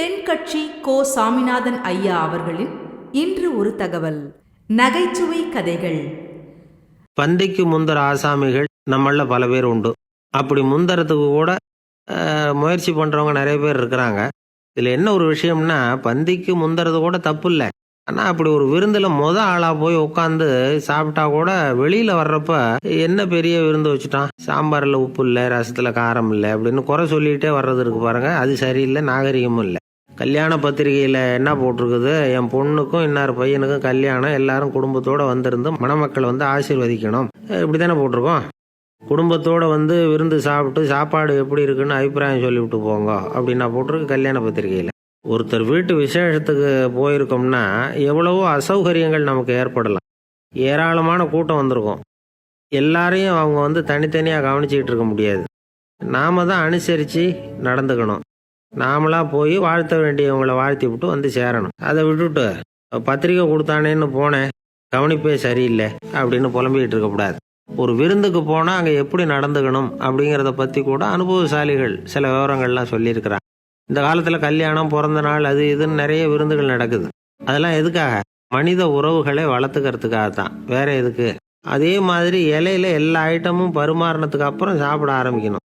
தென்கட்சி கோ சாமிநாதன் ஐயா அவர்களின் இன்று ஒரு தகவல். நகைச்சுவை கதைகள். பந்திக்கு முந்தர ஆசாமிகள் நம்மள பல பேர் உண்டு. அப்படி முந்தறதுக்கு கூட முயற்சி பண்ணுறவங்க நிறைய பேர் இருக்கிறாங்க. இதில் என்ன ஒரு விஷயம்னா பந்திக்கு முந்தறது கூட தப்பு இல்லை. ஆனால் அப்படி ஒரு விருந்தில் முத ஆளாக போய் உட்காந்து சாப்பிட்டா கூட வெளியில் வர்றப்ப என்ன பெரிய விருந்து வச்சுட்டான்? சாம்பாரில் உப்பு இல்லை ரசத்தில் காரம் இல்லை அப்படின்னு குறை சொல்லிகிட்டே வர்றது இருக்கு பாருங்க. அது சரியில்லை நாகரிகமும் இல்லை. கல்யாண பத்திரிகையில் என்ன போட்டிருக்குது? என் பொண்ணுக்கும் இன்னார் பையனுக்கும் கல்யாணம். எல்லாரும் குடும்பத்தோடு வந்திருந்து மணமக்கள் வந்து ஆசீர்வதிக்கணும். இப்படி தானே போட்டிருக்கோம்? குடும்பத்தோடு வந்து விருந்து சாப்பிட்டு சாப்பாடு எப்படி இருக்குன்னு அபிப்பிராயம் சொல்லிவிட்டு போங்க அப்படின்னா போட்டிருக்கு கல்யாண பத்திரிகையில். ஒருத்தர் வீட்டு விசேஷத்துக்கு போயிருக்கோம்னா எவ்வளவோ அசௌகரியங்கள் நமக்கு ஏற்படலாம். ஏராளமான கூட்டம் வந்திருக்கும். எல்லாரையும் அவங்க வந்து தனித்தனியாக கவனிச்சிக்கிட்டு இருக்க முடியாது. நாம தான் அனுசரித்து நடந்துக்கணும். நாமளா போய் வாழ்த்த வேண்டியவங்களை வாழ்த்தி விட்டு வந்து சேரணும். அதை விட்டுட்டு பத்திரிக்கை கொடுத்தானேன்னு போனேன் கவனிப்பே சரியில்லை அப்படின்னு புலம்பிக்கிட்டு இருக்கக்கூடாது ஒரு விருந்துக்கு போனால் அங்கே எப்படி நடந்துக்கணும் அப்படிங்கிறத பற்றி கூட அனுபவசாலிகள் சில விவரங்கள்லாம் சொல்லியிருக்கிறாங்க. இந்த காலத்தில் கல்யாணம் பிறந்த நாள் அது இதுன்னு நிறைய விருந்துகள் நடக்குது. அதெல்லாம் எதுக்காக? மனித உறவுகளை வளர்த்துக்கிறதுக்காக தான். வேற எதுக்கு? அதே மாதிரி இலையில எல்லா ஐட்டமும் பரிமாறினதுக்கு அப்புறம் சாப்பிட ஆரம்பிக்கணும்.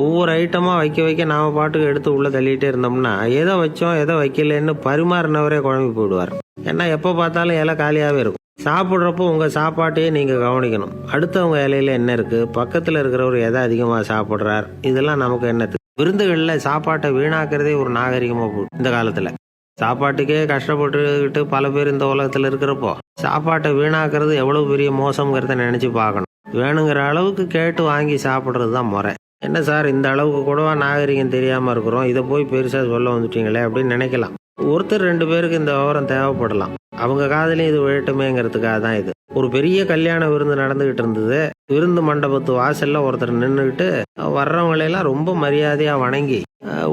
ஒவ்வொரு ஐட்டமாக வைக்க வைக்க நாம் பாட்டுக்கு எடுத்து உள்ளே தள்ளிகிட்டே இருந்தோம்னா எதை வச்சோம் எதை வைக்கலன்னு பரிமாறினவரே குழம்பு போயிடுவார். ஏன்னா எப்போ பார்த்தாலும் இலை காலியாகவே இருக்கும். சாப்பிட்றப்போ உங்கள் சாப்பாட்டையே நீங்கள் கவனிக்கணும். அடுத்தவங்க இலையில என்ன இருக்குது பக்கத்தில் இருக்கிறவர் எதை அதிகமாக சாப்பிட்றார்? இதெல்லாம் நமக்கு என்னது விருந்துகளில் சாப்பாட்டை வீணாக்கிறதே ஒரு நாகரிகமாக போகுது இந்த காலத்தில். சாப்பாட்டுக்கே கஷ்டப்பட்டுக்கிட்டு பல பேர் இந்த உலகத்தில் இருக்கிறப்போ சாப்பாட்டை வீணாக்குறது எவ்வளோ பெரிய மோசங்கிறத நினச்சி பார்க்கணும். வேணுங்கிற அளவுக்கு கேட்டு வாங்கி சாப்பிட்றது தான் முறை. என்ன சார் இந்த அளவுக்கு கூடவா நாகரிகம் தெரியாமல் இருக்கிறோம்? இதை போய் பெருசாக சொல்ல வந்துட்டீங்களே அப்படின்னு நினைக்கலாம். ஒருத்தர் ரெண்டு பேருக்கு இந்த விவரம் தேவைப்படலாம். அவங்க காதலையும் இது விழட்டுமேங்கிறதுக்காக தான் இது. ஒரு பெரிய கல்யாண விருந்து நடந்துகிட்டு இருந்தது. விருந்து மண்டபத்து வாசல்ல ஒருத்தர் நின்றுக்கிட்டு வர்றவங்களையெல்லாம் ரொம்ப மரியாதையா வணங்கி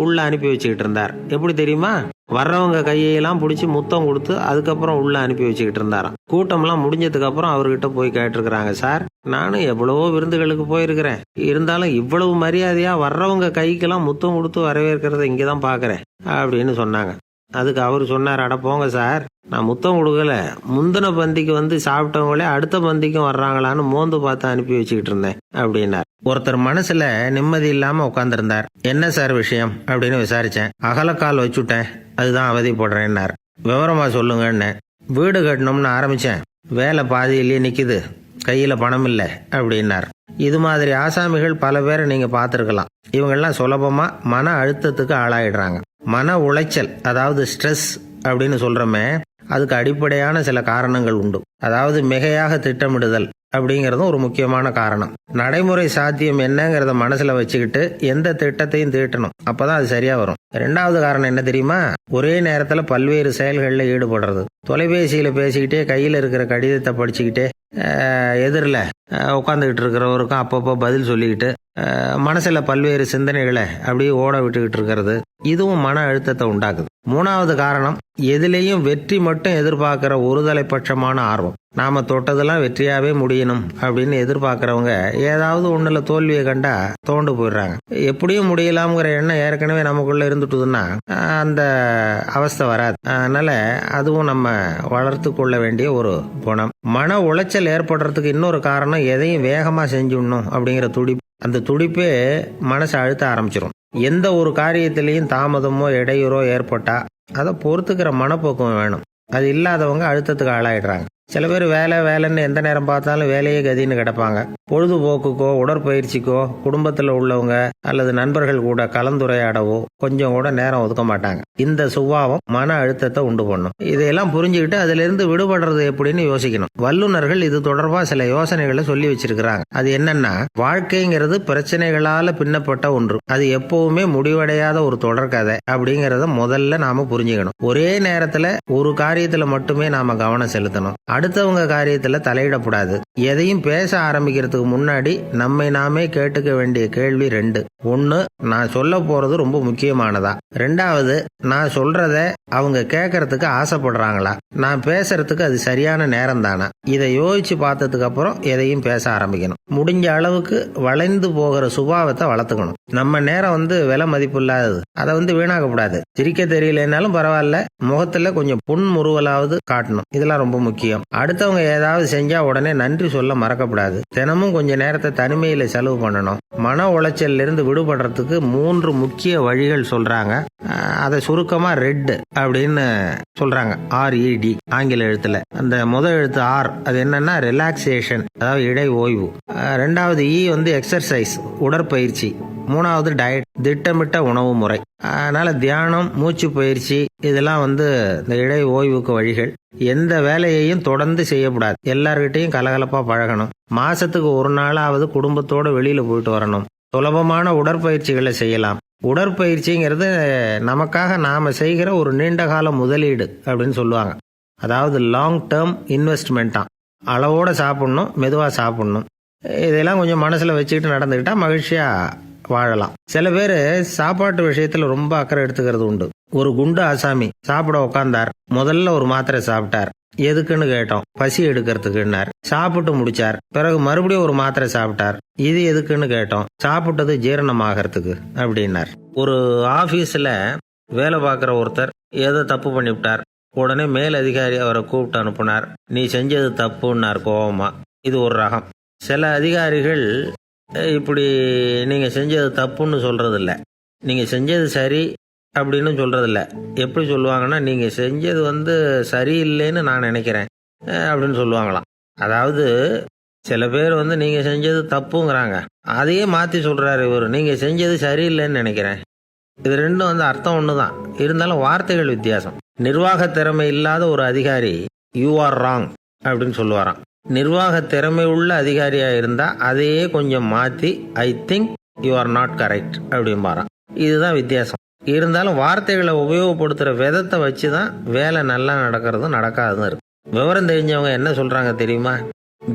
உள்ள அனுப்பி வச்சுக்கிட்டு இருந்தார். எப்படி தெரியுமா? வர்றவங்க கையெல்லாம் பிடிச்சி முத்தம் கொடுத்து அதுக்கப்புறம் உள்ள அனுப்பி வச்சுக்கிட்டு இருந்தாராம். கூட்டம்லாம் முடிஞ்சதுக்கு அப்புறம் அவர்கிட்ட போய் கேட்டிருக்கிறாங்க சார் நானும் எவ்வளவோ விருந்துகளுக்கு போயிருக்கிறேன். இருந்தாலும் இவ்வளவு மரியாதையா வர்றவங்க கைக்கெல்லாம் முத்தம் கொடுத்து வரவேற்கிறத இங்கே தான் பார்க்குறேன் அப்படின்னு சொன்னாங்க. அதுக்கு அவர் சொன்னார் அட போங்க சார் நான் முத்தம் கொடுக்கல. முந்தின பந்திக்கு வந்து சாப்பிட்டவங்களே அடுத்த பந்திக்கும் வர்றாங்களான்னு மோந்து பார்த்து அனுப்பி வச்சுக்கிட்டு இருந்தேன் அப்படின்னார். ஒருத்தர் மனசுல நிம்மதி இல்லாம உட்காந்துருந்தார் என்ன சார் விஷயம்? அப்படின்னு விசாரிச்சேன். அகலக்கால் வச்சுட்டேன். அதுதான் அவதிப்படுறேன்னார். விவரமா சொல்லுங்கன்னு. வீடு கட்டணும்னு ஆரம்பிச்சேன். வேலை பாதியிலேயே நிக்குது. கையில் பணம் இல்லை அப்படின்னார். இது மாதிரி ஆசாமிகள் பல பேரை நீங்கள் பார்த்துருக்கலாம். இவங்கெல்லாம் சுலபமாக மன அழுத்தத்துக்கு ஆளாயிடுறாங்க. மன உளைச்சல் அதாவது ஸ்ட்ரெஸ் அப்படின்னு சொல்கிறோமே அதுக்கு அடிப்படையான சில காரணங்கள் உண்டு. அதாவது மிகையாக திட்டமிடுதல் அப்படிங்கிறதும் ஒரு முக்கியமான காரணம். நடைமுறை சாத்தியம் என்னங்கிறத மனசுல வச்சுக்கிட்டு எந்த திட்டத்தையும் தீட்டணும். அப்பதான் அது சரியா வரும். ரெண்டாவது காரணம் என்ன தெரியுமா? ஒரே நேரத்துல பல்வேறு செயல்களில் ஈடுபடுறது. தொலைபேசியில பேசிக்கிட்டே கையில இருக்கிற கடிதத்தை படிச்சுக்கிட்டே எதிரில் உட்காந்துக்கிட்டு இருக்கிறவருக்கும் அப்பப்போ பதில் சொல்லிக்கிட்டு மனசில் பல்வேறு சிந்தனைகளை அப்படியே ஓட விட்டுக்கிட்டு இருக்கிறது. இதுவும் மன அழுத்தத்தை உண்டாக்குது. மூணாவது காரணம் எதிலையும் வெற்றி மட்டும் எதிர்பார்க்கிற ஒருதலை பட்சமான ஆர்வம். நாம தொட்டதெல்லாம் வெற்றியாவே முடியணும் அப்படின்னு எதிர்பார்க்கறவங்க ஏதாவது ஒண்ணுல தோல்வியை கண்டா தோண்டு போயிடுறாங்க. எப்படியும் முடியலாம்ங்கிற எண்ணம் ஏற்கனவே நமக்குள்ள இருந்துட்டுதுன்னா அந்த அவஸ்தை வராது. அதனால அதுவும் நம்ம வளர்த்து கொள்ள வேண்டிய ஒரு குணம். மன உளைச்சல் ஏற்படுறதுக்கு இன்னொரு காரணம் எதையும் வேகமா செஞ்சுடணும் அப்படிங்கிற துடிப்பு. அந்த துடிப்பே மனசை அழுத்த ஆரம்பிச்சிடும் எந்த ஒரு காரியத்திலையும் தாமதமோ இடையூறோ ஏற்பட்டா அதை பொறுத்துக்கிற மனப்போக்கம் வேணும். அது இல்லாதவங்க அழுத்தத்துக்கு ஆளாயிடுறாங்க. சில பேர் வேலை வேலைன்னு எந்த நேரம் பார்த்தாலும் வேலையே கதின்னு கிடப்பாங்க. பொழுதுபோக்குக்கோ உடற்பயிற்சிக்கோ குடும்பத்தில் உள்ளவங்க அல்லது நண்பர்கள் கூட கலந்துரையாடவோ கொஞ்சம் கூட நேரம் ஒதுக்க மாட்டாங்க. இந்த சுபாவம் மன அழுத்தத்தை உண்டு பண்ணும். இதையெல்லாம் புரிஞ்சுக்கிட்டு அதிலிருந்து விடுபடுறது எப்படின்னு யோசிக்கணும். வல்லுநர்கள் இது தொடர்பாக சில யோசனைகளை சொல்லி வச்சிருக்கிறாங்க. அது என்னன்னா வாழ்க்கைங்கிறது பிரச்சனைகளால பின்னப்பட்ட ஒன்று. அது எப்பவுமே முடிவடையாத ஒரு தொடர்கதை அப்படிங்கிறத முதல்ல நாம புரிஞ்சுக்கணும். ஒரே நேரத்தில் ஒரு காரியத்தில் மட்டுமே நாம கவனம் செலுத்தணும். அடுத்தவங்க காரியத்தில் தலையிடக்கூடாது எதையும் பேச ஆரம்பிக்கிறதுக்கு முன்னாடி நம்மை நாமே கேட்டுக்க வேண்டிய கேள்வி ரெண்டு. ஒன்று நான் சொல்ல போகிறது ரொம்ப முக்கியமானதா? ரெண்டாவது நான் சொல்கிறத அவங்க கேட்கறதுக்கு ஆசைப்படுறாங்களா? நான் பேசுறதுக்கு அது சரியான நேரம் தானா இதை யோசிச்சு பார்த்ததுக்கு அப்புறம் எதையும் பேச ஆரம்பிக்கணும். முடிஞ்ச அளவுக்கு வளைந்து போகிற சுபாவத்தை வளர்த்துக்கணும். நம்ம நேரம் வந்து விலை மதிப்பு இல்லாதது. அதை வந்து வீணாக்கக்கூடாது சிரிக்க தெரியலனாலும் பரவாயில்ல. முகத்துல கொஞ்சம் புன்முறுவலாவது காட்டணும். இதெல்லாம் ரொம்ப முக்கியம். அடுத்தவங்க ஏதாவது செஞ்சா உடனே நன்றி சொல்ல மறக்கக்கூடாது தினமும் கொஞ்ச நேரத்தை தனிமையில செலவு பண்ணணும். மன உளைச்சல்ல இருந்து விடுபடுறதுக்கு மூன்று முக்கிய வழிகள் சொல்றாங்க. அதை சுருக்கமா ரெட் அப்படின்னு சொல்றாங்க. ஆர்இடி ஆங்கில எழுத்துல. அந்த முதல் எழுத்து ஆர் அது என்னன்னா ரிலாக்ஸேஷன் அதாவது இடை ஓய்வு ரெண்டாவது இ வந்து எக்ஸர்சைஸ் உடற்பயிற்சி. மூணாவது டயட் திட்டமிட்ட உணவு முறை. அதனால தியானம் மூச்சு பயிற்சி இதெல்லாம் வந்து இந்த இடை ஓய்வுக்கு வழிகள். எந்த வேலையையும் தொடர்ந்து செய்யக்கூடாது. எல்லார்கிட்டையும் கலகலப்பா பழகணும். மாசத்துக்கு ஒரு நாளாவது குடும்பத்தோடு வெளியில போயிட்டு வரணும். சுலபமான உடற்பயிற்சிகளை செய்யலாம். உடற்பயிற்சிங்கிறது நமக்காக நாம செய்கிற ஒரு நீண்டகால முதலீடு அப்படின்னு சொல்லுவாங்க. அதாவது லாங் டேர்ம் இன்வெஸ்ட்மெண்ட்டா அளவோட சாப்பிடணும் மெதுவாக சாப்பிடணும். இதெல்லாம் கொஞ்சம் மனசில் வச்சுக்கிட்டு நடந்துக்கிட்டால் மகிழ்ச்சியாக வாழலாம். சில பேர் சாப்பாட்டு விஷயத்துல ரொம்ப அக்கறை எடுத்துக்கிறது உண்டு. ஒரு குண்டு ஆசாமி சாப்பிட உட்காந்தார் முதல்ல ஒரு மாத்திரை சாப்பிட்டார். எதுக்குன்னு கேட்டோம். பசி எடுக்கிறதுக்குன்னார். சாப்பிட்டு முடிச்சார். பிறகு மறுபடியும் ஒரு மாத்திரை சாப்பிட்டார். இது எதுக்குன்னு கேட்டோம். சாப்பிட்டது ஜீரணமாகறதுக்கு அப்படின்னார். ஒரு ஆபீஸ்ல வேலை பார்க்குற ஒருத்தர் ஏதோ தப்பு பண்ணிவிட்டார். உடனே மேல் அதிகாரி அவரை கூப்பிட்டு அனுப்புனார். நீ செஞ்சது தப்புன்னார் கோவமா. இது ஒரு ரகம். சில அதிகாரிகள் இப்படி நீங்கள் செஞ்சது தப்புன்னு சொல்கிறதில்ல நீங்கள் செஞ்சது சரி அப்படின்னு சொல்கிறதில்ல எப்படி சொல்லுவாங்கன்னா நீங்கள் செஞ்சது வந்து சரியில்லைன்னு நான் நினைக்கிறேன் அப்படின்னு சொல்லுவாங்களாம். அதாவது சில பேர் வந்து நீங்கள் செஞ்சது தப்புங்கிறாங்க. அதையே மாற்றி சொல்கிறாரு இவர். நீங்கள் செஞ்சது சரியில்லைன்னு நினைக்கிறேன். இது ரெண்டும் வந்து அர்த்தம் ஒன்று தான் இருந்தாலும் வார்த்தைகள் வித்தியாசம். நிர்வாக திறமை இல்லாத ஒரு அதிகாரி யூ ஆர் ராங் அப்படின்னு சொல்லுவாராம். நிர்வாக திறமை உள்ள அதிகாரியாக இருந்தால் அதையே கொஞ்சம் மாற்றி I think you are not correct அப்படிம்பாரான் இதுதான் வித்தியாசம். இருந்தாலும் வார்த்தைகளை உபயோகப்படுத்துகிற விதத்தை வச்சு தான் வேலை நல்லா நடக்கிறதும் நடக்காததும் இருக்கு. விவரம் தெரிஞ்சவங்க என்ன சொல்கிறாங்க தெரியுமா?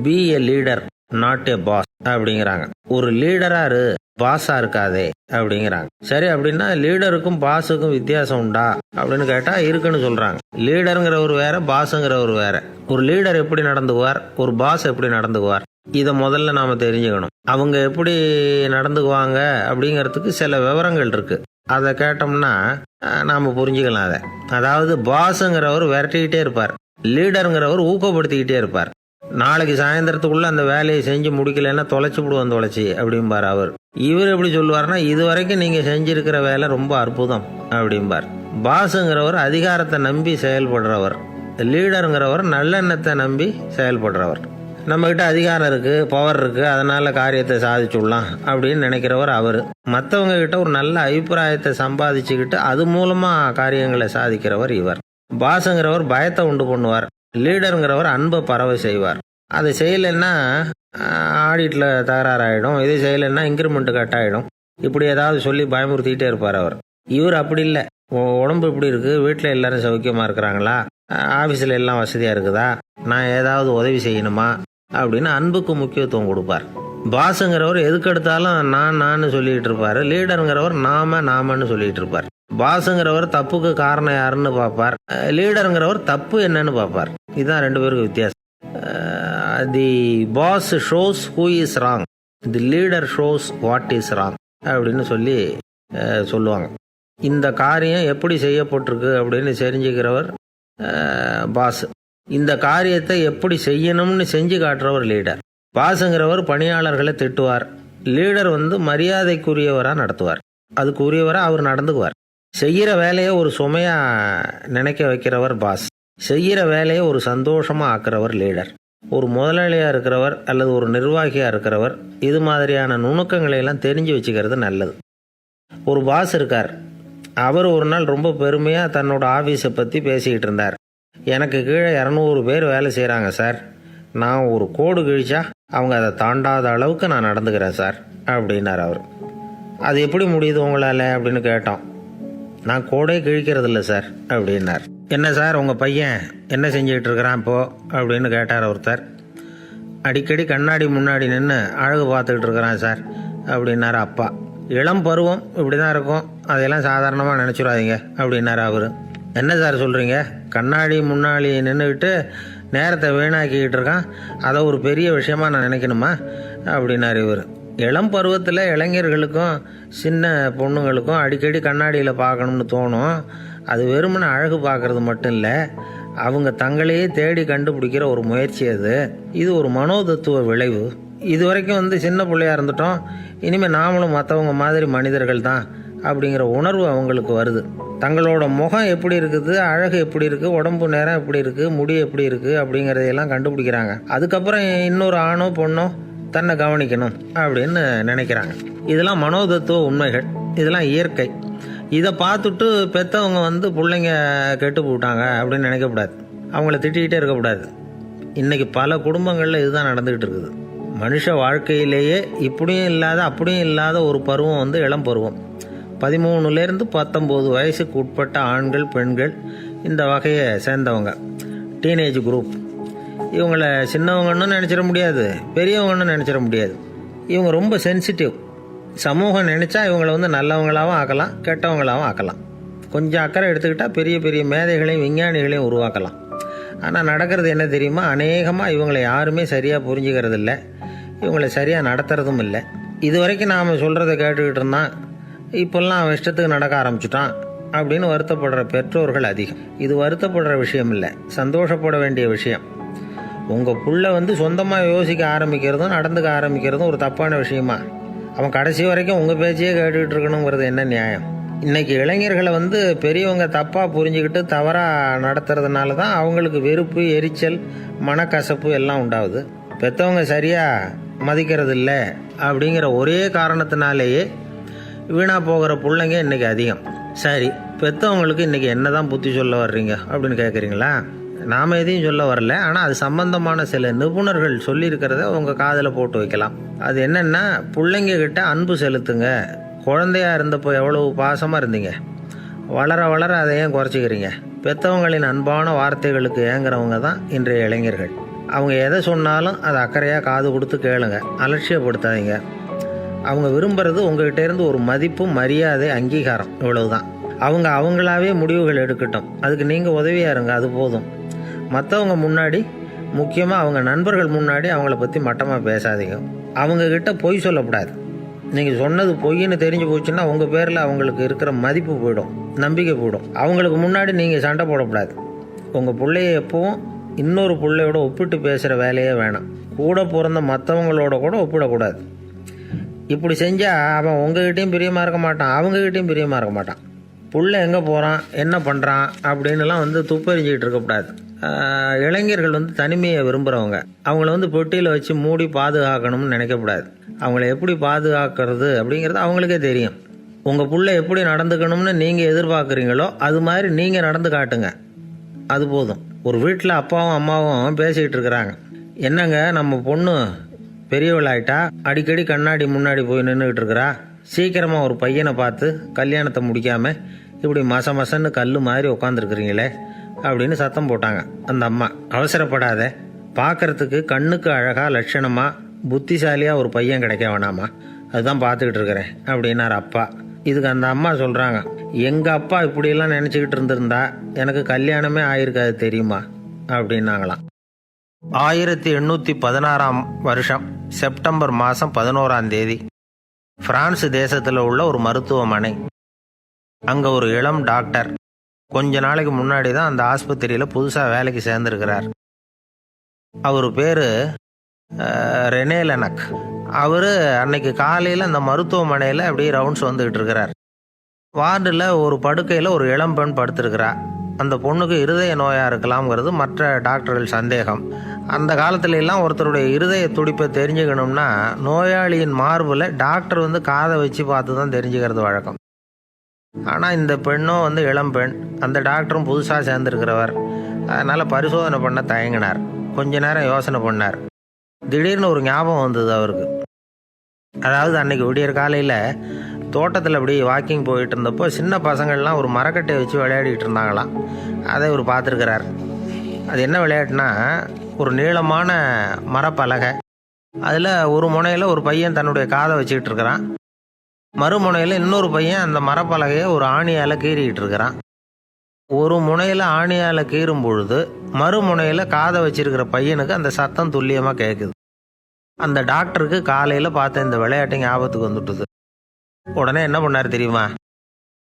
Be a leader not a boss அப்படிங்கிறாங்க. ஒரு லீடரா இரு பாஸா இருக்காதே அப்படிங்கிறாங்க. சரி அப்படின்னா லீடருக்கும் பாஸுக்கும் வித்தியாசம் உண்டா அப்படின்னு கேட்டா இருக்குன்னு சொல்றாங்க. லீடருங்கிறவர் வேற பாஸுங்கிறவர் வேற. ஒரு லீடர் எப்படி நடந்துக்குவார் ஒரு பாஸ் எப்படி நடந்துக்குவார்? இதை முதல்ல நாம தெரிஞ்சுக்கணும். அவங்க எப்படி நடந்துக்குவாங்க அப்படிங்கிறதுக்கு சில விவரங்கள் இருக்கு. அதை கேட்டோம்னா நாம் நாம புரிஞ்சுக்கலாம் அதை. அதாவது பாஸுங்கிறவர் விரட்டிக்கிட்டே இருப்பார். லீடருங்கிறவர் ஊக்கப்படுத்திக்கிட்டே இருப்பார். நாளைக்கு சாயந்தரத்துக்குள்ள அந்த வேலையை செஞ்சு முடிக்கலைன்னா தொலைச்சி விடுவோம் தொலைச்சி அப்படிம்பார் அவர். இவர் எப்படி சொல்லுவார்னா இது வரைக்கும் நீங்க செஞ்சிருக்கிற வேலை ரொம்ப அற்புதம் அப்படிம்பார். பாஸுங்கிறவர் அதிகாரத்தை நம்பி செயல்படுறவர். லீடருங்கிறவர் நல்லெண்ணத்தை நம்பி செயல்படுறவர். நம்மகிட்ட அதிகாரம் இருக்கு பவர் இருக்கு அதனால காரியத்தை சாதிச்சுடலாம் அப்படின்னு நினைக்கிறவர் அவர். மற்றவங்க கிட்ட ஒரு நல்ல அபிப்பிராயத்தை சம்பாதிச்சுக்கிட்டு அது மூலமா காரியங்களை சாதிக்கிறவர் இவர். பாஸுங்கிறவர் பயத்தை உண்டு பண்ணுவார். லீடருங்கிறவர் அன்பை பரவ செய்வார். அதை செய்யலைன்னா ஆடிட்டில் தகராறாயிடும். இது செய்யலைன்னா இன்க்ரிமெண்ட் கட் ஆகிடும் இப்படி ஏதாவது சொல்லி பயமுறுத்திக்கிட்டே இருப்பார் அவர். இவர் அப்படி இல்லை. உடம்பு இப்படி இருக்குது வீட்டில் எல்லாரும் சௌக்கியமாக இருக்கிறாங்களா? ஆஃபீஸில் எல்லாம் வசதியாக இருக்குதா? நான் ஏதாவது உதவி செய்யணுமா? அப்படின்னு அன்புக்கு முக்கியத்துவம் கொடுப்பார். பாஸுங்கிறவர் எதுக்கெடுத்தாலும் நான் நான் சொல்லிகிட்டு இருப்பார். லீடருங்கிறவர் நாம நாமன்னு சொல்லிகிட்டு இருப்பார். பாஸுங்கிறவர் தப்புக்கு காரணம் யாருன்னு பார்ப்பார். லீடருங்கிறவர் தப்பு என்னன்னு பார்ப்பார். இதுதான் ரெண்டு பேருக்கு வித்தியாசம். The boss shows who is wrong. The leader shows what is wrong அப்படின்னு சொல்லி சொல்லுவாங்க. இந்த காரியம் எப்படி செய்யப்பட்டிருக்கு அப்படின்னு தெரிஞ்சுக்கிறவர் பாஸ். இந்த காரியத்தை எப்படி செய்யணும்னு செஞ்சு காட்டுறவர் லீடர். பாஸுங்கிறவர் பணியாளர்களை திட்டுவார். லீடர் வந்து மரியாதைக்குரியவராக நடத்துவார். அதுக்கு உரியவராக அவர் நடந்துக்குவார். செய்கிற வேலையை ஒரு சுமையாக நினைக்க வைக்கிறவர் பாஸ். செய்கிற வேலையை ஒரு சந்தோஷமாக ஆக்குறவர் லீடர். ஒரு முதலாளியாக இருக்கிறவர் அல்லது ஒரு நிர்வாகியாக இருக்கிறவர் இது மாதிரியான நுணுக்கங்களை எல்லாம் தெரிஞ்சு வச்சுக்கிறது நல்லது. ஒரு பாஸ் இருக்கார். அவர் ஒரு நாள் ரொம்ப பெருமையாக தன்னோட ஆஃபீஸை பற்றி பேசிக்கிட்டு இருந்தார். எனக்கு கீழே இரநூறு பேர் வேலை செய்கிறாங்க சார். நான் ஒரு கோடு கிழிச்சா அவங்க அதை தாண்டாத அளவுக்கு நான் நடந்துக்கிறேன் சார் அப்படின்னார் அவர். அது எப்படி முடியுது உங்களால் அப்படின்னு கேட்டோம். நான் கோடே கிழிக்கிறது இல்லை சார் அப்படின்னார். என்ன சார் உங்கள் பையன் என்ன செஞ்சுக்கிட்டு இருக்கிறான் இப்போ? அப்படின்னு கேட்டார் ஒருத்தர். அடிக்கடி கண்ணாடி முன்னாடி நின்று அழகு பார்த்துக்கிட்டு இருக்கிறான் சார் அப்படின்னாரு அப்பா. இளம் பருவம் இப்படி தான் இருக்கும். அதையெல்லாம் சாதாரணமாக நினச்சிடாதீங்க அப்படின்னாரு அவர். என்ன சார் சொல்கிறீங்க கண்ணாடி முன்னாடி நின்றுக்கிட்டு நேரத்தை வீணாக்கிக்கிட்டு இருக்கான் அதை ஒரு பெரிய விஷயமா நான் நினைக்கணுமா? அப்படின்னாரு இவர். இளம் பருவத்தில் இளைஞர்களுக்கும் சின்ன பொண்ணுங்களுக்கும் அடிக்கடி கண்ணாடியில் பார்க்கணும்னு தோணும். அது வெறுமனை அழகு பார்க்கறது மட்டும் இல்லை அவங்க தங்களையே தேடி கண்டுபிடிக்கிற ஒரு முயற்சி அது. இது ஒரு மனோதத்துவ விளைவு. இது வரைக்கும் வந்து சின்ன பிள்ளையா இருந்துட்டோம் இனிமேல் நாமளும் மற்றவங்க மாதிரி மனிதர்கள் தான் அப்படிங்கிற உணர்வு அவங்களுக்கு வருது. தங்களோட முகம் எப்படி இருக்குது அழகு எப்படி இருக்குது உடம்பு நேரம் எப்படி இருக்குது முடி எப்படி இருக்குது அப்படிங்கிறதையெல்லாம் கண்டுபிடிக்கிறாங்க. அதுக்கப்புறம் இன்னொரு ஆணோ பொண்ணோ தன்னை கவனிக்கணும் அப்படின்னு நினைக்கிறாங்க. இதெல்லாம் மனோதத்துவ உண்மைகள். இதெல்லாம் இயற்கை. இதை பார்த்துட்டு பெற்றவங்க வந்து பிள்ளைங்க கெட்டு போட்டாங்க அப்படின்னு நினைக்கக்கூடாது அவங்கள திட்டிக்கிட்டே இருக்கக்கூடாது இன்றைக்கி பல குடும்பங்களில் இதுதான் நடந்துக்கிட்டு இருக்குது. மனுஷ வாழ்க்கையிலேயே இப்படியும் இல்லாத அப்படியும் இல்லாத ஒரு பருவம் வந்து இளம் பருவம். பதிமூணுலேருந்து பத்தொம்போது வயசுக்கு உட்பட்ட ஆண்கள் பெண்கள் இந்த வகையை சேர்ந்தவங்க. டீனேஜ் குரூப் இவங்களை சின்னவங்கன்னு நினச்சிட முடியாது பெரியவங்கன்னு நினச்சிட முடியாது. இவங்க ரொம்ப சென்சிட்டிவ் சமூகம் நினச்சா இவங்கள வந்து நல்லவங்களாகவும் ஆக்கலாம் கெட்டவங்களாகவும் ஆக்கலாம். கொஞ்சம் அக்கறை எடுத்துக்கிட்டால் பெரிய பெரிய மேதைகளையும் விஞ்ஞானிகளையும் உருவாக்கலாம். ஆனால் நடக்கிறது என்ன தெரியுமா? அநேகமாக இவங்களை யாருமே சரியாக புரிஞ்சுக்கிறது இல்லை இவங்களை சரியாக நடத்துறதும் இல்லை. இது வரைக்கும் நாம் சொல்கிறத கேட்டுக்கிட்டு இருந்தான். இப்போல்லாம் அவன் இஷ்டத்துக்கு நடக்க ஆரம்பிச்சிட்டான் அப்படின்னு வருத்தப்படுற பெற்றோர்கள் அதிகம். இது வருத்தப்படுற விஷயம் இல்லை. சந்தோஷப்பட வேண்டிய விஷயம். உங்கள் புள்ள வந்து சொந்தமாக யோசிக்க ஆரம்பிக்கிறதும் நடந்துக்க ஆரம்பிக்கிறதும் ஒரு தப்பான விஷயமா? அவன் கடைசி வரைக்கும் உங்கள் பேச்சையே கேட்டுக்கிட்டு இருக்கணுங்கிறது என்ன நியாயம்? இன்னைக்கு இளைஞர்களை வந்து பெரியவங்க தப்பாக புரிஞ்சுக்கிட்டு தவறாக நடத்துறதுனால தான் அவங்களுக்கு வெறுப்பு எரிச்சல் மனக்கசப்பு எல்லாம் உண்டாகுது. பெற்றவங்க சரியாக மதிக்கிறது இல்லை அப்படிங்கிற ஒரே காரணத்தினாலேயே வீணாக போகிற பிள்ளைங்க இன்றைக்கி அதிகம். சரி பெற்றவங்களுக்கு இன்றைக்கி என்ன தான் புத்தி சொல்ல வர்றீங்க அப்படின்னு கேட்குறீங்களா நாம் எதையும் சொல்ல வரல. ஆனால் அது சம்பந்தமான சில நிபுணர்கள் சொல்லியிருக்கிறத உங்கள் காதில் போட்டு வைக்கலாம். அது என்னென்னா பிள்ளைங்க கிட்ட அன்பு செலுத்துங்க. குழந்தையாக இருந்தப்போ எவ்வளவு பாசமாக இருந்தீங்க? வளர வளர அதை ஏன் குறைச்சிக்கிறீங்க? பெற்றவங்களின் அன்பான வார்த்தைகளுக்கு ஏங்குறவங்க தான் இன்றைய இளைஞர்கள். அவங்க எதை சொன்னாலும் அதை அக்கறையாக காது கொடுத்து கேளுங்க. அலட்சியப்படுத்தாதீங்க. அவங்க விரும்புறது உங்ககிட்டேருந்து ஒரு மதிப்பு மரியாதை அங்கீகாரம். இவ்வளவுதான். அவங்க அவங்களாவே முடிவுகள் எடுக்கட்டும். அதுக்கு நீங்கள் உதவியா இருங்க. அது போதும். மற்றவங்க முன்னாடி முக்கியமாக அவங்க நண்பர்கள் முன்னாடி அவங்கள பற்றி மட்டமாக பேசாதீங்க. அவங்கக்கிட்ட பொய் சொல்லக்கூடாது. நீங்கள் சொன்னது பொய்ன்னு தெரிஞ்சு போச்சுன்னா உங்கள் பேரில் அவங்களுக்கு இருக்கிற மதிப்பு போயிடும் நம்பிக்கை போயிடும். அவங்களுக்கு முன்னாடி நீங்கள் சண்டை போடக்கூடாது. உங்கள் பிள்ளைய எப்பவும் இன்னொரு பிள்ளையோட ஒப்பிட்டு பேசுகிற வேலையே வேணாம். கூட பிறந்த மற்றவங்களோட கூட ஒப்பிடக்கூடாது. இப்படி செஞ்சால் அவன் உங்ககிட்டையும் பிரியமாக இருக்க மாட்டான் அவங்ககிட்டயும் பிரியமாக இருக்க மாட்டான். புள்ள எங்கே போகிறான் என்ன பண்ணுறான் அப்படின்னுலாம் வந்து துப்பறிஞ்சிக்கிட்டு இருக்கக்கூடாது இளைஞர்கள் வந்து தனிமையை விரும்புகிறவங்க அவங்கள வந்து பெட்டியில் வச்சு மூடி பாதுகாக்கணும்னு நினைக்கக்கூடாது. அவங்கள எப்படி பாதுகாக்கிறது அப்படிங்கிறது அவங்களுக்கே தெரியும். உங்கள் பிள்ளை எப்படி நடந்துக்கணும்னு நீங்கள் எதிர்பார்க்குறீங்களோ அது மாதிரி நீங்கள் நடந்து காட்டுங்க. அது போதும். ஒரு வீட்டில் அப்பாவும் அம்மாவும் பேசிக்கிட்டு இருக்கிறாங்க. என்னங்க நம்ம பொண்ணு பெரியவளாயிட்டா? அடிக்கடி கண்ணாடி முன்னாடி போய் நின்றுக்கிட்டு இருக்கிறா? சீக்கிரமாக ஒரு பையனை பார்த்து கல்யாணத்தை முடிக்காமல் இப்படி மச மசன்னு கல் மாதிரி உட்காந்துருக்குறீங்களே அப்படின்னு சத்தம் போட்டாங்க. அந்த அம்மா அவசரப்படாத. பார்க்கறதுக்கு கண்ணுக்கு அழகாக லட்சணமாக புத்திசாலியாக ஒரு பையன் கிடைக்க வேணாமா? அதுதான் பார்த்துக்கிட்டு இருக்கிறேன் அப்படின்னார் அப்பா. இதுக்கு அந்த அம்மா சொல்கிறாங்க எங்கள் அப்பா இப்படியெல்லாம் நினச்சிக்கிட்டு இருந்திருந்தா எனக்கு கல்யாணமே ஆயிருக்காது தெரியுமா? அப்படின்னாங்களாம். ஆயிரத்தி எண்ணூற்றி பதினாறாம் வருஷம் செப்டம்பர் மாதம் பதினோராம் தேதி பிரான்ஸ் தேசத்தில் உள்ள ஒரு மருத்துவமனை. அங்கே ஒரு இளம் டாக்டர் கொஞ்ச நாளைக்கு முன்னாடி தான் அந்த ஆஸ்பத்திரியில் புதுசாக வேலைக்கு சேர்ந்துருக்கிறார். அவர் பேர் ரெனே லெனக். அவர் அன்னைக்கு காலையில் அந்த மருத்துவமனையில் அப்படியே ரவுண்ட்ஸ் வந்துக்கிட்டு இருக்கிறார். வார்டில் ஒரு படுக்கையில் ஒரு இளம்பெண் படுத்திருக்கிறா. அந்த பொண்ணுக்கு இருதய நோயாக இருக்கலாம்ங்கிறது மற்ற டாக்டர்கள் சந்தேகம். அந்த காலத்துல எல்லாம் ஒருத்தருடைய இருதய துடிப்பை தெரிஞ்சுக்கணும்னா நோயாளியின் மார்பில் டாக்டர் வந்து காதை வச்சு பார்த்து தான் தெரிஞ்சுக்கிறது வழக்கம். ஆனால் இந்த பெண்ணும் வந்து இளம்பெண் அந்த டாக்டரும் புதுசாக சேர்ந்துருக்கிறவர். அதனால் பரிசோதனை பண்ண தயங்கினார். கொஞ்ச நேரம் யோசனை பண்ணார். திடீர்னு ஒரு ஞாபகம் வந்தது அவருக்கு. அதாவது அன்னைக்கு விடியற் காலையில் தோட்டத்தில் அப்படி வாக்கிங் போயிட்டு இருந்தப்போ சின்ன பசங்கள்லாம் ஒரு மரக்கட்டையை வச்சு விளையாடிட்டு இருந்தாங்களாம். அதை இவர் பார்த்துருக்கிறார். அது என்ன விளையாட்டுனா ஒரு நீளமான மரப்பலகை. அதில் ஒரு முனையில் ஒரு பையன் தன்னுடைய காதை வச்சுக்கிட்டு இருக்கிறான். மறுமுனையில் இன்னொரு பையன் அந்த மரப்பலகையை ஒரு ஆணியால் கீறிக்கிட்டு இருக்கிறான் ஒரு முனையில் ஆணியால் கீறும் பொழுது மறுமுனையில் காதை வச்சிருக்கிற பையனுக்கு அந்த சத்தம் துல்லியமாக கேட்குது அந்த டாக்டருக்கு காலையில் பார்த்த இந்த விளையாட்டு ஞாபகத்துக்கு வந்துட்டுது. உடனே என்ன பண்ணார் தெரியுமா?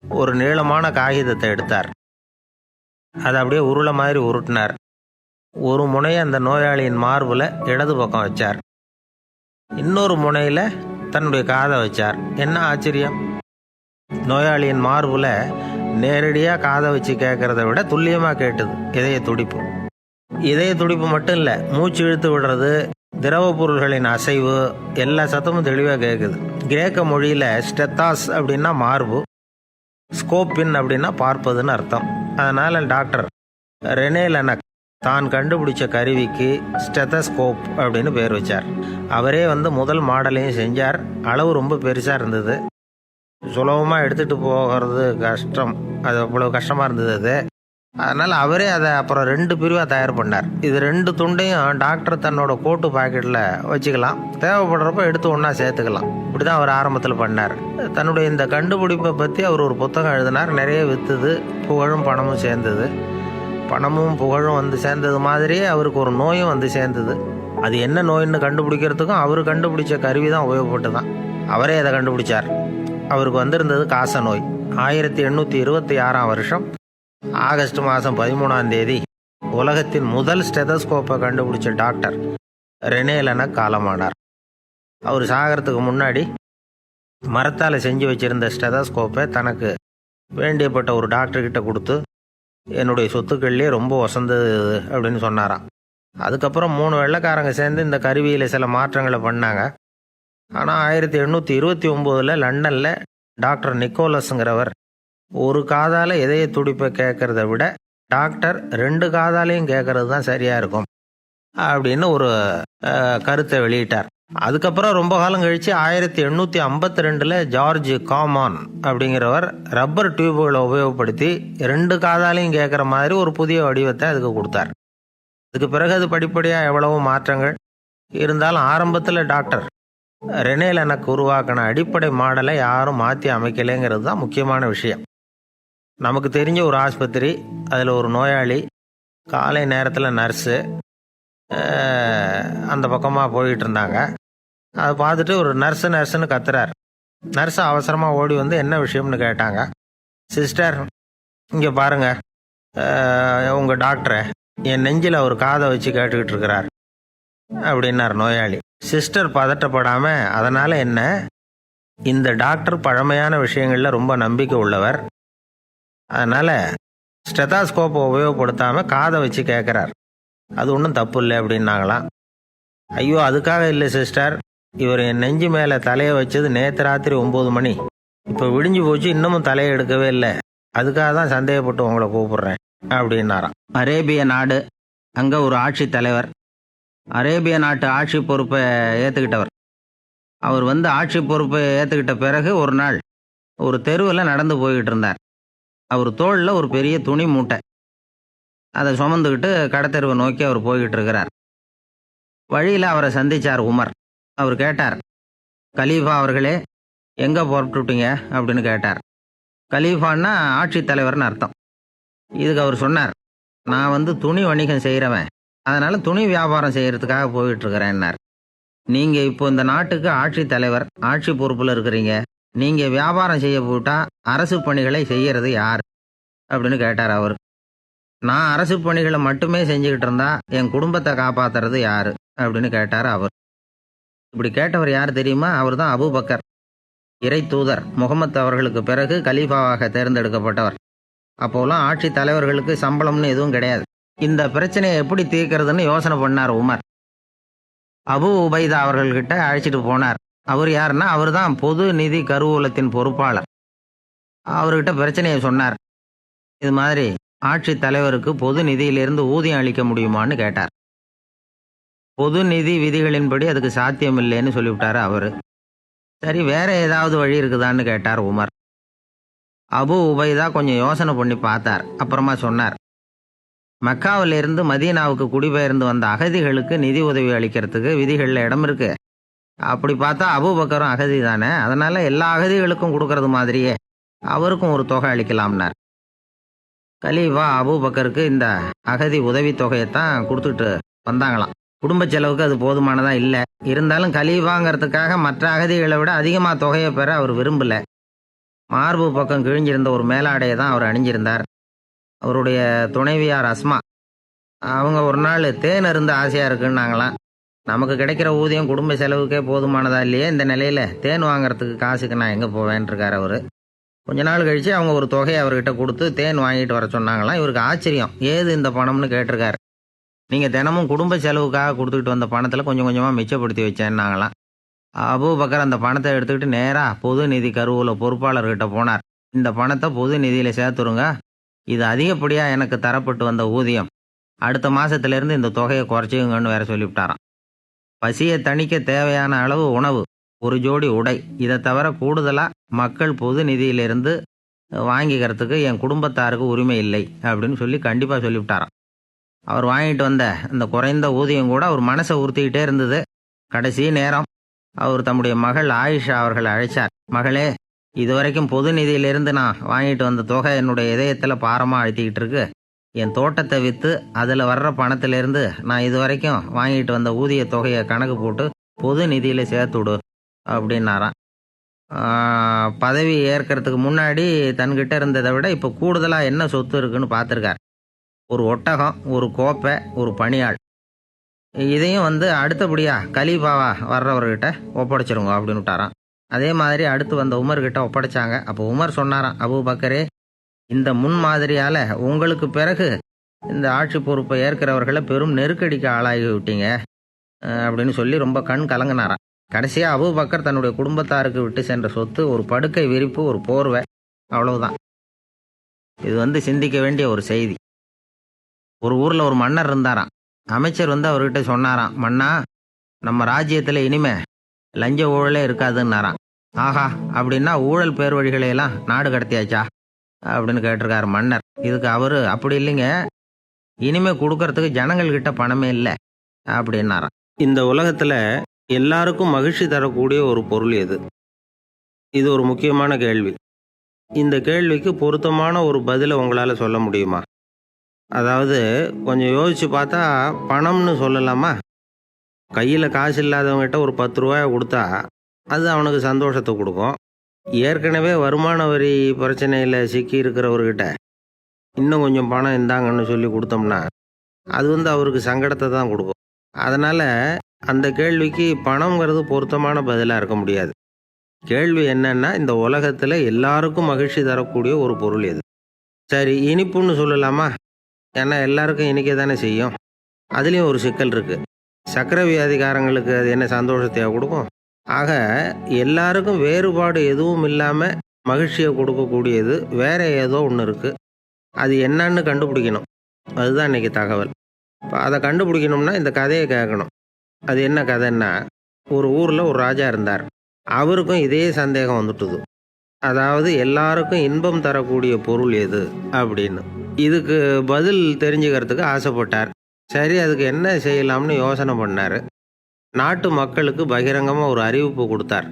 ஒரு நீளமான காகிதத்தை எடுத்தார். அதை அப்படியே உருளை மாதிரி உருட்டினார். ஒரு முனையை அந்த நோயாளியின் மார்பில் இடது பக்கம் வச்சார். இன்னொரு முனையில் தன்னுடைய காதை வச்சார். என்ன ஆச்சரியம்? நோயாளியின் மார்பில் நேரடியாக காதை வச்சு கேட்குறத விட துல்லியமாக கேட்டது இதய துடிப்பு. இதய துடிப்பு மட்டும் இல்லை மூச்சு இழுத்து விடுறது திரவ பொருள்களின் அசைவு எல்லா சத்தமும் தெளிவாக கேட்குது கிரேக்க மொழியில் ஸ்டெத்தாஸ் அப்படின்னா மார்பு ஸ்கோப்பின் அப்படின்னா பார்ப்பதுன்னு அர்த்தம். அதனால் டாக்டர் ரெனே லனக் தான் கண்டுபிடிச்ச கருவிக்கு ஸ்டெதஸ்கோப் அப்படின்னு பேர் வச்சார். அவரே வந்து முதல் மாடலையும் செஞ்சார். அளவு ரொம்ப பெருசாக இருந்தது. சுலபமாக எடுத்துகிட்டு போகிறது கஷ்டம். அது அவ்வளோ கஷ்டமாக இருந்தது அது. அதனால் அவரே அதை அப்புறம் ரெண்டு பிரிவாக தயார் பண்ணார். இது ரெண்டு துண்டையும் டாக்டர் தன்னோட கோட்டு பாக்கெட்டில் வச்சுக்கலாம். தேவைப்படுறப்ப எடுத்து ஒன்றா சேர்த்துக்கலாம். இப்படி தான் அவர் ஆரம்பத்தில் பண்ணார். தன்னுடைய இந்த கண்டுபிடிப்பை பற்றி அவர் ஒரு புத்தகம் எழுதினார். நிறைய விற்றுது புகழும் பணமும் சேர்ந்தது. பணமும் புகழும் வந்து சேர்ந்தது மாதிரியே அவருக்கு ஒரு நோயும் வந்து சேர்ந்தது. அது என்ன நோயின்னு கண்டுபிடிக்கிறதுக்கும் அவர் கண்டுபிடிச்ச கருவி தான் உபயோகப்பட்டு தான் அவரே அதை கண்டுபிடிச்சார். அவருக்கு வந்திருந்தது காச நோய். ஆயிரத்தி எண்ணூற்றி இருபத்தி ஆறாம் வருஷம் ஆகஸ்ட் மாதம் பதிமூணாம் தேதி உலகத்தின் முதல் ஸ்டெதஸ்கோப்பை கண்டுபிடிச்ச டாக்டர் ரெனேலன காலமானார். அவர் சாகிறதுக்கு முன்னாடி மரத்தால் செஞ்சு வச்சிருந்த ஸ்டெதஸ்கோப்பை தனக்கு வேண்டியப்பட்ட ஒரு டாக்டர்கிட்ட கொடுத்து என்னுடைய சொத்துக்கள்லேயே ரொம்ப வசந்தது அப்படின்னு சொன்னாராம். அதுக்கப்புறம் மூணு வெள்ளைக்காரங்க சேர்ந்து இந்த கருவியில் சில மாற்றங்களை பண்ணாங்க. ஆனால் ஆயிரத்தி எண்ணூற்றி இருபத்தி ஒம்போதில் லண்டனில் டாக்டர் நிக்கோலஸுங்கிறவர் ஒரு காதால் இதய துடிப்பை கேட்குறத விட டாக்டர் ரெண்டு காதாலையும் கேட்கறது தான் சரியாக இருக்கும் அப்படின்னு ஒரு கருத்தை வெளியிட்டார். அதுக்கப்புறம் ரொம்ப காலம் கழித்து ஆயிரத்தி எண்ணூற்றி ஐம்பத்தி ரெண்டில் ஜார்ஜ் காமான் அப்படிங்கிறவர் ரப்பர் டியூபுகளை உபயோகப்படுத்தி ரெண்டு காதாலையும் கேட்குற மாதிரி ஒரு புதிய வடிவத்தை அதுக்கு கொடுத்தார். அதுக்கு பிறகு அது படிப்படியாக எவ்வளவோ மாற்றங்கள். இருந்தாலும் ஆரம்பத்தில் டாக்டர் ரெனேல் எனக்கு உருவாக்கின அடிப்படை மாடலை யாரும் மாற்றி அமைக்கலைங்கிறது தான் முக்கியமான விஷயம். நமக்கு தெரிஞ்ச ஒரு ஆஸ்பத்திரி அதில் ஒரு நோயாளி காலை நேரத்தில் நர்ஸு அந்த பக்கமாக போயிட்டு இருந்தாங்க அதை பார்த்துட்டு ஒரு நர்ஸு நர்ஸுன்னு கத்துறாரு. நர்ஸு அவசரமாக ஓடி வந்து என்ன விஷயம்னு கேட்டாங்க. சிஸ்டர் இங்கே பாருங்க. உங்கள் டாக்டரை என் நெஞ்சில் ஒரு காதை வச்சு கேட்டுக்கிட்டு இருக்கிறார். அப்படின்னார் நோயாளி. சிஸ்டர் பதட்டப்படாமல் அதனால் என்ன? இந்த டாக்டர் பழமையான விஷயங்களில் ரொம்ப நம்பிக்கை உள்ளவர். அதனால் ஸ்டெதாஸ்கோப்பை உபயோகப்படுத்தாமல் காதை வச்சு கேட்குறார் அது ஒன்றும் தப்பு இல்லை அப்படின்னாங்களாம் ஐயோ அதுக்காக இல்லை சிஸ்டர். இவர் என் நெஞ்சு மேலே தலையை வச்சது நேற்று ராத்திரி ஒம்பது மணி. இப்போ விடிஞ்சு போச்சு இன்னமும் தலையை எடுக்கவே இல்லை. அதுக்காக தான் சந்தேகப்பட்டு உங்களை கூப்பிடுறேன் அப்படின்னாராம். அரேபிய நாடு அங்கே ஒரு ஆட்சி தலைவர். அரேபிய நாட்டு ஆட்சி பொறுப்பை ஏற்றுக்கிட்டவர் அவர் வந்து ஆட்சி பொறுப்பை ஏற்றுக்கிட்ட பிறகு ஒரு நாள் ஒரு தெருவில் நடந்து போய்கிட்டு இருந்தார். அவர் தோளில் ஒரு பெரிய துணி மூட்டை. அதை சுமந்துக்கிட்டு கடத்தெருவை நோக்கி அவர் போய்கிட்டு இருக்கிறார் வழியில் அவரை சந்திச்சார் உமர். அவர் கேட்டார் கலீஃபா அவர்களே எங்கே புறப்பட்டுட்டீங்க அப்படின்னு கேட்டார். கலீஃபான்னா ஆட்சித் தலைவர்னு அர்த்தம். இதுக்கு அவர் சொன்னார் நான் வந்து துணி வணிகம் செய்கிறவன் அதனால் துணி வியாபாரம் செய்கிறதுக்காக போயிட்டுருக்கிறேன்னார் நீங்கள் இப்போ இந்த நாட்டுக்கு ஆட்சித்தலைவர் ஆட்சி பொறுப்பில் இருக்கிறீங்க. நீங்கள் வியாபாரம் செய்ய போட்டால் அரசு பணிகளை செய்கிறது யார்? அப்படின்னு கேட்டார் அவர். நான் அரசு பணிகளை மட்டுமே செஞ்சுக்கிட்டு இருந்தா என் குடும்பத்தை காப்பாத்துறது யாரு? அப்படின்னு கேட்டார் அவர். இப்படி கேட்டவர் யார் தெரியுமா? அவர் தான் அபுபக்கர். இறை தூதர். முகமது அவர்களுக்கு பிறகு கலீஃபாவாக தேர்ந்தெடுக்கப்பட்டவர். அப்போலாம் ஆட்சி தலைவர்களுக்கு சம்பளம்னு எதுவும் கிடையாது. இந்த பிரச்சனையை எப்படி தீர்க்கறதுன்னு யோசனை பண்ணார் உமர். அபு உபைதா அவர்கள்கிட்ட அழைச்சிட்டு போனார். அவர் யாருன்னா அவர் தான் பொது நிதி கருவூலத்தின் பொறுப்பாளர். அவர்கிட்ட பிரச்சனையை சொன்னார். இது மாதிரி ஆட்சி தலைவருக்கு பொது நிதியிலிருந்து ஊதியம் அளிக்க முடியுமான்னு கேட்டார். பொது நிதி விதிகளின்படி அதுக்கு சாத்தியம் இல்லைன்னு சொல்லிவிட்டார் அவர். சரி வேற ஏதாவது வழி இருக்குதான்னு கேட்டார் உமர். அபு உபைதா கொஞ்சம் யோசனை பண்ணி பார்த்தார். அப்புறமா சொன்னார் மக்காவில இருந்து மதீனாவுக்கு குடிபெயர்ந்து வந்த அகதிகளுக்கு நிதி உதவி அளிக்கிறதுக்கு விதிகளில் இடம் இருக்கு. அப்படி பார்த்தா அபுபக்கரும் அகதி தானே. அதனால எல்லா அகதிகளுக்கும் கொடுக்கறது மாதிரியே அவருக்கும் ஒரு தொகை அளிக்கலாம்னார். கலீஃபா அபூபக்கருக்கு இந்த அகதி உதவி தொகையைத்தான் கொடுத்துட்டு வந்தாங்களாம். குடும்ப செலவுக்கு அது போதுமானதா இல்லை. இருந்தாலும் கலீஃபாங்கிறதுக்காக மற்ற அகதிகளை விட அதிகமாக தொகையை பெற அவர் விரும்பல. மார்பு பக்கம் கிழிஞ்சிருந்த ஒரு மேலாடையை தான் அவர் அணிஞ்சிருந்தார். அவருடைய துணைவியார் அஸ்மா. அவங்க ஒரு நாள் தேன் அருந்து ஆசையாக இருக்குன்னாங்களாம். நமக்கு கிடைக்கிற ஊதியம் குடும்ப செலவுக்கே போதுமானதா இல்லையே இந்த நிலையில் தேன் வாங்குறதுக்கு காசுக்கு நான் எங்கே போவேன் அவர். கொஞ்ச நாள் கழித்து அவங்க ஒரு தொகையை அவர்கிட்ட கொடுத்து தேன் வாங்கிட்டு வர சொன்னாங்களாம். இவருக்கு ஆச்சரியம். ஏது இந்த பணம்னு கேட்டிருக்காரு. நீங்கள் தினமும் குடும்ப செலவுக்காக கொடுத்துக்கிட்டு வந்த பணத்தில் கொஞ்சம் கொஞ்சமாக மிச்சப்படுத்தி வச்சேன்னாங்களாம். அபூபக்கர் அந்த பணத்தை எடுத்துக்கிட்டு நேராக பொது நிதி கருவூல பொறுப்பாளர்கிட்ட போனார். இந்த பணத்தை பொது நிதியில் சேர்த்துருங்க. இது அதிகப்படியாக எனக்கு தரப்பட்டு வந்த ஊதியம். அடுத்த மாதத்துலேருந்து இந்த தொகையை குறைச்சிங்கன்னு வேற சொல்லிவிட்டாராம். பசியை தணிக்க தேவையான அளவு உணவு. ஒரு ஜோடி உடை. இதை தவிர கூடுதலாக மக்கள் பொது நிதியிலிருந்து வாங்கிக்கிறதுக்கு என் குடும்பத்தாருக்கு உரிமை இல்லை அப்படின்னு சொல்லி கண்டிப்பாக சொல்லிவிட்டாராம். அவர் வாங்கிட்டு வந்த அந்த குறைந்த ஊதியம் கூட அவர் மனசை உறுத்திக்கிட்டே இருந்தது. கடைசி நேரம் அவர் தம்முடைய மகள் ஆயிஷா அவர்களை அழைச்சார். மகளே இதுவரைக்கும் பொது நிதியிலிருந்து நான் வாங்கிட்டு வந்த தொகை என்னுடைய இதயத்தில் பாரமாக அழுத்திக்கிட்டு இருக்கு. என் தோட்டத்தை விற்று அதில் வர்ற பணத்திலிருந்து நான் இதுவரைக்கும் வாங்கிட்டு வந்த ஊதிய தொகையை கணக்கு போட்டு பொது நிதியில் சேர்த்து விடு. அப்படின்னாராம். பதவி ஏற்கிறதுக்கு முன்னாடி தன்கிட்ட இருந்ததை விட இப்போ கூடுதலாக என்ன சொத்து இருக்குன்னு பார்த்துருக்கார். ஒரு ஒட்டகம் ஒரு கோப்பை ஒரு பணியாள். இதையும் வந்து அடுத்தபடியாக கலீஃபாவா வர்றவர்கிட்ட ஒப்படைச்சிருங்க அப்படின்னு விட்டாராம் அதே மாதிரி அடுத்து வந்த உமர்கிட்ட ஒப்படைச்சாங்க. அப்போ உமர் சொன்னாராம் அபு பக்கரே இந்த முன்மாதிரியால் உங்களுக்கு பிறகு இந்த ஆட்சி பொறுப்பை ஏற்கிறவர்களை பெரும் நெருக்கடிக்கு ஆளாகி விட்டீங்க. அப்படின்னு சொல்லி ரொம்ப கண் கலங்கினாராம். கடைசியாக அபூபக்கர் தன்னுடைய குடும்பத்தாருக்கு விட்டு சென்ற சொத்து ஒரு படுக்கை விரிப்பு ஒரு போர்வை அவ்வளவுதான். இது வந்து சிந்திக்க வேண்டிய ஒரு செய்தி. ஒரு ஊரில் ஒரு மன்னர் இருந்தாராம். அமைச்சர் வந்து அவர்கிட்ட சொன்னாராம் மன்னா நம்ம ராஜ்யத்தில் இனிமே லஞ்ச ஊழலே இருக்காதுன்னாராம். ஆஹா அப்படின்னா ஊழல் பேர் வழிகளை எல்லாம் நாடு கடத்தியாச்சா? அப்படின்னு கேட்டிருக்காரு மன்னர். இதுக்கு அவர் அப்படி இல்லைங்க. இனிமே கொடுக்கறதுக்கு ஜனங்கள்கிட்ட பணமே இல்லை. அப்படின்னாராம். இந்த உலகத்தில் எல்லாருக்கும் மகிழ்ச்சி தரக்கூடிய ஒரு பொருள் எது? இது ஒரு முக்கியமான கேள்வி. இந்த கேள்விக்கு பொருத்தமான ஒரு பதிலை உங்களால் சொல்ல முடியுமா? அதாவது கொஞ்சம் யோசிச்சு பார்த்தா பணம்னு சொல்லலாமா? கையில் காசு இல்லாதவங்ககிட்ட ஒரு பத்து ரூபாயை கொடுத்தா அது அவனுக்கு சந்தோஷத்தை கொடுக்கும். ஏற்கனவே வருமான வரி பிரச்சனையில் சிக்கி இருக்கிறவர்கிட்ட இன்னும் கொஞ்சம் பணம் இந்தாங்கன்னு சொல்லி கொடுத்தோம்னா அது வந்து அவருக்கு சங்கடத்தை தான் கொடுக்கும். அதனால் அந்த கேள்விக்கு பணங்கிறது பொருத்தமான பதிலாக இருக்க முடியாது. கேள்வி என்னன்னா இந்த உலகத்தில் எல்லாருக்கும் மகிழ்ச்சி தரக்கூடிய ஒரு பொருள் எது? சரி இனிப்புன்னு சொல்லலாமா? ஏன்னா எல்லாருக்கும் இனிக்க தானே செய்யும். அதுலேயும் ஒரு சிக்கல் இருக்குது சக்கரை வியாதிகாரங்களுக்கு அது என்ன சந்தோஷத்தையாக கொடுக்கும்? ஆக எல்லாருக்கும் வேறுபாடு எதுவும் இல்லாமல் மகிழ்ச்சியை கொடுக்கக்கூடியது வேற ஏதோ ஒன்று இருக்குது அது என்னன்னு கண்டுபிடிக்கணும். அதுதான் இன்னைக்கு தகவல். இப்போ அதை கண்டுபிடிக்கணும்னா இந்த கதையை கேட்கணும். அது என்ன கதைன்னா ஒரு ஊரில் ஒரு ராஜா இருந்தார். அவருக்கும் இதே சந்தேகம் வந்துட்டுது. அதாவது எல்லாருக்கும் இன்பம் தரக்கூடிய பொருள் எது அப்படின்னு. இதுக்கு பதில் தெரிஞ்சுக்கிறதுக்கு ஆசைப்பட்டார். சரி அதுக்கு என்ன செய்யலாம்னு யோசனை பண்ணார். நாட்டு மக்களுக்கு பகிரங்கமாக ஒரு அறிவிப்பு கொடுத்தார்.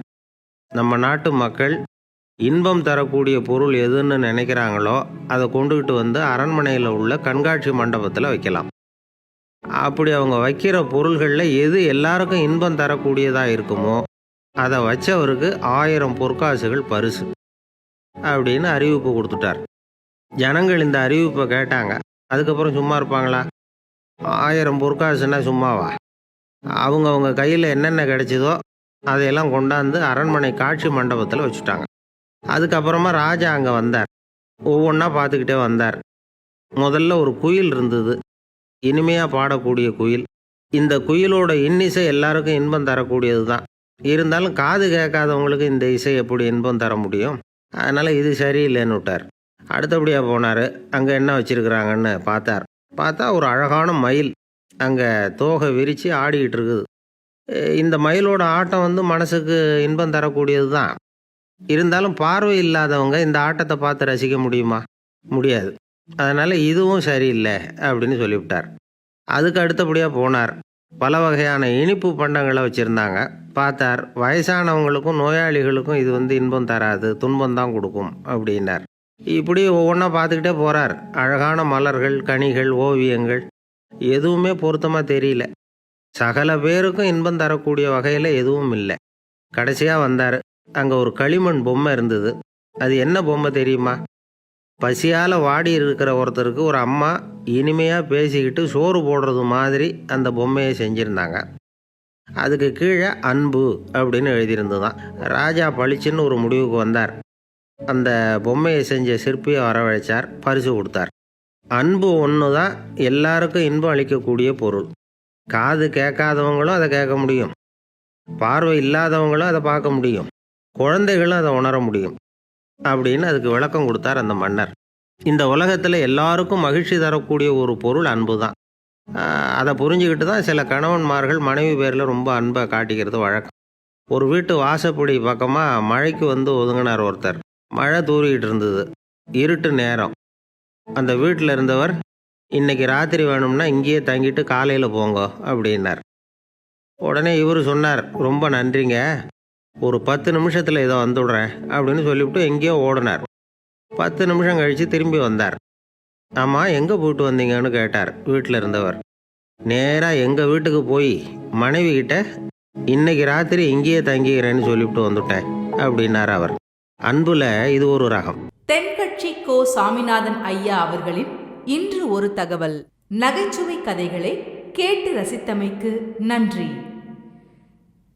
நம்ம நாட்டு மக்கள் இன்பம் தரக்கூடிய பொருள் எதுன்னு நினைக்கிறாங்களோ அதை கொண்டுகிட்டு வந்து அரண்மனையில் உள்ள கண்காட்சி மண்டபத்தில் வைக்கலாம். அப்படி அவங்க வைக்கிற பொருள்களில் எது எல்லாருக்கும் இன்பம் தரக்கூடியதாக இருக்குமோ அதை வச்சவருக்கு ஆயிரம் பொற்காசுகள் பரிசு அப்படின்னு அறிவிப்பு கொடுத்துட்டார். ஜனங்கள் இந்த அறிவிப்பை கேட்டாங்க. அதுக்கப்புறம் சும்மா இருப்பாங்களா? ஆயிரம் பொற்காசுன்னா சும்மாவா? அவங்க அவங்க கையில் என்னென்ன கிடைச்சதோ அதையெல்லாம் கொண்டாந்து அரண்மனை காட்சி மண்டபத்தில் வச்சுட்டாங்க. அதுக்கப்புறமா ராஜா அங்கே வந்தார். ஒவ்வொன்றா பார்த்துக்கிட்டே வந்தார். முதல்ல ஒரு குயில் இருந்தது. இனிமையாக பாடக்கூடிய குயில். இந்த குயிலோட இன்னிசை எல்லாருக்கும் இன்பம் தரக்கூடியது தான் இருந்தாலும் காது கேட்காதவங்களுக்கு இந்த இசை எப்படி இன்பம் தர முடியும்? அதனால் இது சரியில்லைன்னு விட்டார். அடுத்தபடியாக போனார். அங்கே என்ன வச்சுருக்குறாங்கன்னு பார்த்தார். பார்த்தா ஒரு அழகான மயில் அங்கே தோகை விரித்து ஆடிக்கிட்டு இருக்குது இந்த மயிலோட ஆட்டம் வந்து மனசுக்கு இன்பம் தரக்கூடியது தான் இருந்தாலும் பார்வை இல்லாதவங்க இந்த ஆட்டத்தை பார்த்து ரசிக்க முடியுமா? முடியாது. அதனால் இதுவும் சரியில்லை அப்படின்னு சொல்லிவிட்டார். அதுக்கு அடுத்தபடியாக போனார். பல வகையான இனிப்பு பண்டங்களை வச்சுருந்தாங்க. பார்த்தார் வயசானவங்களுக்கும் நோயாளிகளுக்கும் இது வந்து இன்பம் தராது துன்பம் தான் கொடுக்கும் அப்படின்னார். இப்படி ஒவ்வொன்றா பார்த்துக்கிட்டே போகிறார் அழகான மலர்கள் கனிகள் ஓவியங்கள் எதுவுமே பொருத்தமாக தெரியல. சகல பேருக்கும் இன்பம் தரக்கூடிய வகையில் எதுவும் இல்லை. கடைசியாக வந்தார். அங்கே ஒரு களிமண் பொம்மை இருந்தது. அது என்ன பொம்மை தெரியுமா? பசியால் வாடி இருக்கிற ஒருத்தருக்கு ஒரு அம்மா இனிமையாக பேசிக்கிட்டு சோறு போடுறது மாதிரி அந்த பொம்மையை செஞ்சுருந்தாங்க. அதுக்கு கீழே அன்பு அப்படின்னு எழுதியிருந்ததுதான். ராஜா பளிச்சுன்னு ஒரு முடிவுக்கு வந்தார். அந்த பொம்மையை செஞ்ச சிற்பியை வரவழைச்சார் பரிசு கொடுத்தார். அன்பு ஒன்று தான் எல்லாருக்கும் இன்பம் அளிக்கக்கூடிய பொருள். காது கேட்காதவங்களும் அதை கேட்க முடியும். பார்வை இல்லாதவங்களும் அதை பார்க்க முடியும். குழந்தைகளும் அதை உணர முடியும். அப்படின்னு அதுக்கு விளக்கம் கொடுத்தார் அந்த மன்னர். இந்த உலகத்தில் எல்லாருக்கும் மகிழ்ச்சி தரக்கூடிய ஒரு பொருள் அன்பு தான் அதை புரிஞ்சுக்கிட்டு தான் சில கணவன்மார்கள் மனைவி பேரில் ரொம்ப அன்பை காட்டிக்கிறது வழக்கம். ஒரு வீட்டு வாசப்படி பக்கமாக மழைக்கு வந்து ஒதுங்கினார் ஒருத்தர். மழை தூறிக்கிட்டு இருந்தது. இருட்டு நேரம். அந்த வீட்டில் இருந்தவர் இன்னைக்கு ராத்திரி வேணும்னா இங்கேயே தங்கிட்டு காலையில் போங்க அப்படின்னார். உடனே இவர் சொன்னார் ரொம்ப நன்றிங்க. ஒரு பத்து நிமிஷத்தில் இதை வந்துடுறேன் அப்படின்னு சொல்லிவிட்டு எங்கேயோ ஓடினார். பத்து நிமிஷம் கழித்து திரும்பி வந்தார். ஆமாம் எங்கே போயிட்டு வந்தீங்கன்னு கேட்டார் வீட்டில் இருந்தவர். நேராக எங்கள் வீட்டுக்கு போய் மனைவி கிட்ட இன்னைக்கு ராத்திரி இங்கேயே தங்கிக்கிறேன்னு சொல்லிவிட்டு வந்துட்டேன் அப்படின்னார் அவர். அன்புல இது ஒரு ரகம். தென்கட்சி கோ சாமிநாதன் ஐயா அவர்களின் இன்று ஒரு தகவல். நகைச்சுவை கதைகளை கேட்டு ரசித்தமைக்கு நன்றி.